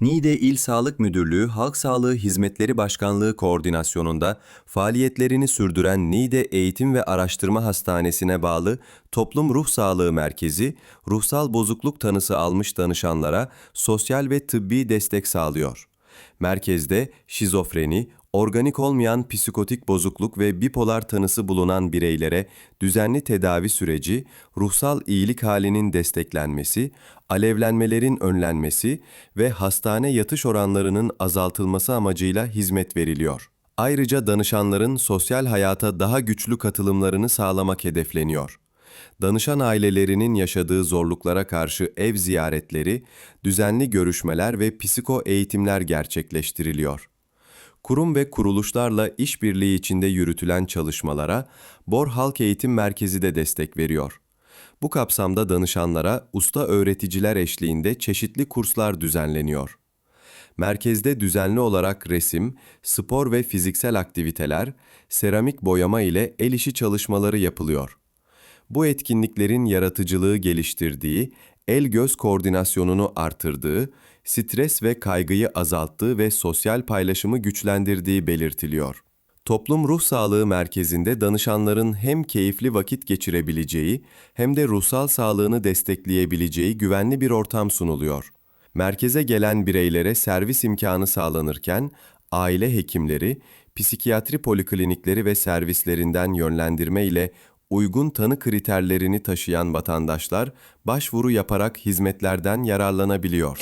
Niğde İl Sağlık Müdürlüğü Halk Sağlığı Hizmetleri Başkanlığı koordinasyonunda faaliyetlerini sürdüren Niğde Eğitim ve Araştırma Hastanesi'ne bağlı Toplum Ruh Sağlığı Merkezi, ruhsal bozukluk tanısı almış danışanlara sosyal ve tıbbi destek sağlıyor. Merkezde şizofreni, organik olmayan psikotik bozukluk ve bipolar tanısı bulunan bireylere düzenli tedavi süreci, ruhsal iyilik halinin desteklenmesi, alevlenmelerin önlenmesi ve hastane yatış oranlarının azaltılması amacıyla hizmet veriliyor. Ayrıca danışanların sosyal hayata daha güçlü katılımlarını sağlamak hedefleniyor. Danışan ailelerinin yaşadığı zorluklara karşı ev ziyaretleri, düzenli görüşmeler ve psiko eğitimler gerçekleştiriliyor. Kurum ve kuruluşlarla işbirliği içinde yürütülen çalışmalara Bor Halk Eğitim Merkezi de destek veriyor. Bu kapsamda danışanlara usta öğreticiler eşliğinde çeşitli kurslar düzenleniyor. Merkezde düzenli olarak resim, spor ve fiziksel aktiviteler, seramik boyama ile el işi çalışmaları yapılıyor. Bu etkinliklerin yaratıcılığı geliştirdiği, el-göz koordinasyonunu artırdığı, stres ve kaygıyı azalttığı ve sosyal paylaşımı güçlendirdiği belirtiliyor. Toplum Ruh Sağlığı Merkezi'nde danışanların hem keyifli vakit geçirebileceği hem de ruhsal sağlığını destekleyebileceği güvenli bir ortam sunuluyor. Merkeze gelen bireylere servis imkanı sağlanırken aile hekimleri, psikiyatri poliklinikleri ve servislerinden yönlendirme ile uygun tanı kriterlerini taşıyan vatandaşlar başvuru yaparak hizmetlerden yararlanabiliyor.